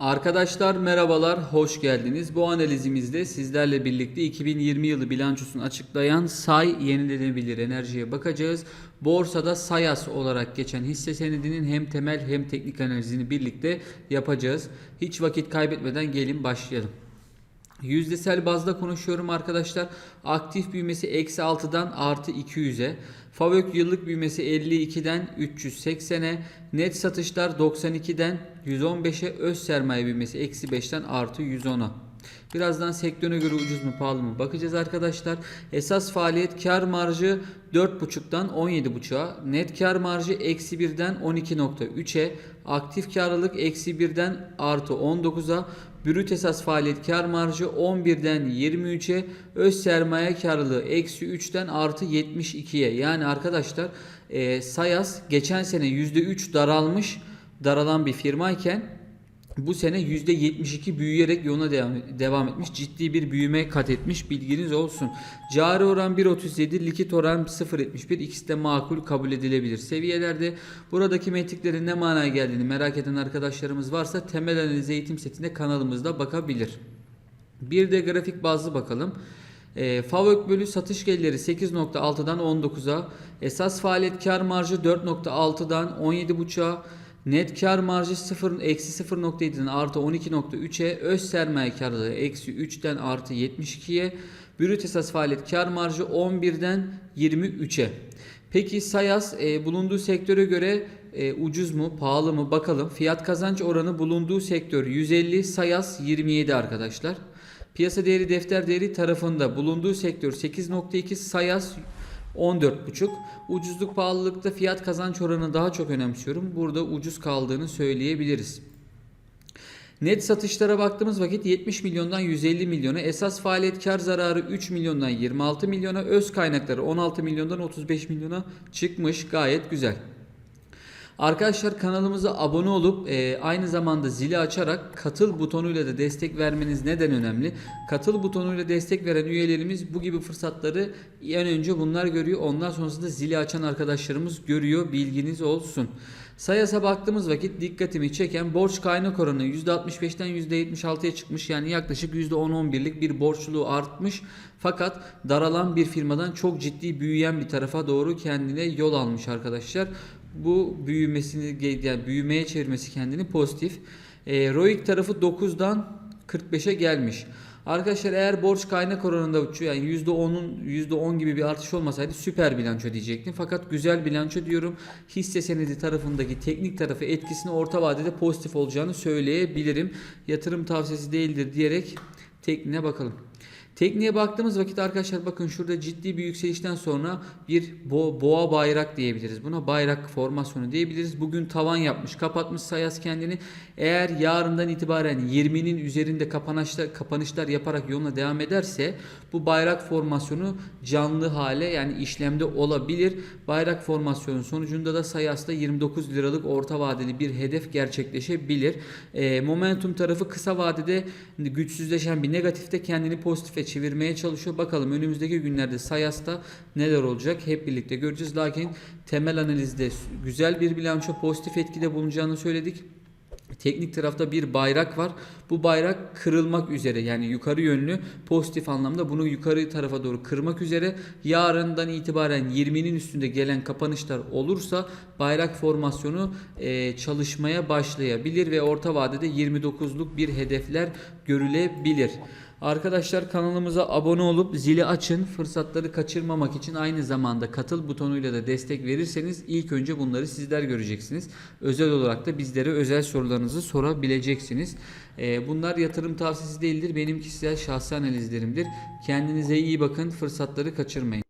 Arkadaşlar merhabalar, hoş geldiniz. Bu analizimizde sizlerle birlikte 2020 yılı bilançosunu açıklayan SAY yenilenebilir enerjiye bakacağız. Borsada SAYAS olarak geçen hisse senedinin hem temel hem teknik analizini birlikte yapacağız. Hiç vakit kaybetmeden gelin başlayalım. Yüzdesel bazda konuşuyorum arkadaşlar. Aktif büyümesi eksi 6'dan artı 200'e. Favök yıllık büyümesi 52'den 380'e. Net satışlar 92'den 115'e. Öz sermaye büyümesi eksi 5'ten artı 110'a. Birazdan sektöre göre ucuz mu pahalı mı bakacağız arkadaşlar. Esas faaliyet kar marjı 4.5'dan 17.5'a. Net kar marjı eksi 1'den 12.3'e. Aktif karlılık eksi 1'den artı 19'a. Brüt esas faaliyet kar marjı 11'den 23'e. Öz sermaye karlılığı eksi 3'ten artı 72'ye. Yani arkadaşlar e, Sayas geçen sene %3 daralmış daralan bir firmayken bu sene %72 büyüyerek yoluna devam, devam etmiş. Ciddi bir büyüme kat etmiş. Bilginiz olsun. Cari oran 1.37, likit oran 0.71. İkisi de makul kabul edilebilir seviyelerde. Buradaki metriklerin ne manaya geldiğini merak eden arkadaşlarımız varsa temel analiz eğitim setinde kanalımızda bakabilir. Bir de grafik bazlı bakalım. E, FAVÖK bölü satış gelirleri 8.6'dan 19'a. Esas faaliyet kar marjı 4.6'dan 17.5'a. Net kar marjı 0 eksi 0.7'den artı 12.3'e. Öz sermaye karlılığı eksi 3'ten artı 72'ye. Brüt esas faaliyet kar marjı 11'den 23'e. Peki Sayas e, bulunduğu sektöre göre e, ucuz mu, pahalı mı bakalım. Fiyat kazanç oranı bulunduğu sektör 150, Sayas 27 arkadaşlar. Piyasa değeri defter değeri tarafında bulunduğu sektör 8.2, Sayas 14.5. Ucuzluk pahalılıkta fiyat kazanç oranı daha çok önemsiyorum. Burada ucuz kaldığını söyleyebiliriz. Net satışlara baktığımız vakit 70 milyondan 150 milyona, esas faaliyet kar zararı 3 milyondan 26 milyona, öz kaynakları 16 milyondan 35 milyona çıkmış. Gayet güzel. Arkadaşlar kanalımıza abone olup e, aynı zamanda zili açarak katıl butonuyla da destek vermeniz neden önemli? Katıl butonuyla destek veren üyelerimiz bu gibi fırsatları en önce bunlar görüyor. Ondan sonrasında zili açan arkadaşlarımız görüyor. Bilginiz olsun. Sayas'a baktığımız vakit dikkatimi çeken borç kaynak oranı %65'ten %76'ya çıkmış. Yani yaklaşık %10-11'lik bir borçluluğu artmış. Fakat daralan bir firmadan çok ciddi büyüyen bir tarafa doğru kendine yol almış arkadaşlar. Bu büyümesini yani büyümeye çevirmesi kendini pozitif. E, ROIC tarafı 9'dan 45'e gelmiş. Arkadaşlar eğer borç kaynak oranında yani %10'un %10 gibi bir artış olmasaydı süper bilanço diyecektim. Fakat güzel bilanço diyorum. Hisse senedi tarafındaki teknik tarafı etkisini orta vadede pozitif olacağını söyleyebilirim. Yatırım tavsiyesi değildir diyerek tekniğe bakalım. Tekniğe baktığımız vakit arkadaşlar bakın şurada ciddi bir yükselişten sonra bir bo boğa bayrak diyebiliriz. Buna bayrak formasyonu diyebiliriz. Bugün tavan yapmış, kapatmış Sayas kendini. Eğer yarından itibaren 20'nin üzerinde kapanışlar, kapanışlar yaparak yoluna devam ederse bu bayrak formasyonu canlı hale yani işlemde olabilir. Bayrak formasyonu sonucunda da Sayas'ta 29 liralık orta vadeli bir hedef gerçekleşebilir. E, momentum tarafı kısa vadede güçsüzleşen bir negatifte kendini pozitife çevirmeye çalışıyor. Bakalım önümüzdeki günlerde Sayas'ta neler olacak hep birlikte göreceğiz. Lakin temel analizde güzel bir bilanço pozitif etkide bulunacağını söyledik. Teknik tarafta bir bayrak var. Bu bayrak kırılmak üzere yani yukarı yönlü pozitif anlamda bunu yukarı tarafa doğru kırmak üzere. Yarından itibaren 20'nin üstünde gelen kapanışlar olursa bayrak formasyonu e, çalışmaya başlayabilir ve orta vadede 29'luk bir hedefler görülebilir. Arkadaşlar kanalımıza abone olup zili açın. Fırsatları kaçırmamak için aynı zamanda katıl butonuyla da destek verirseniz ilk önce bunları sizler göreceksiniz. Özel olarak da bizlere özel sorularınızı sorabileceksiniz. Ee, bunlar yatırım tavsiyesi değildir. Benim kişisel şahsi analizlerimdir. Kendinize iyi bakın. Fırsatları kaçırmayın.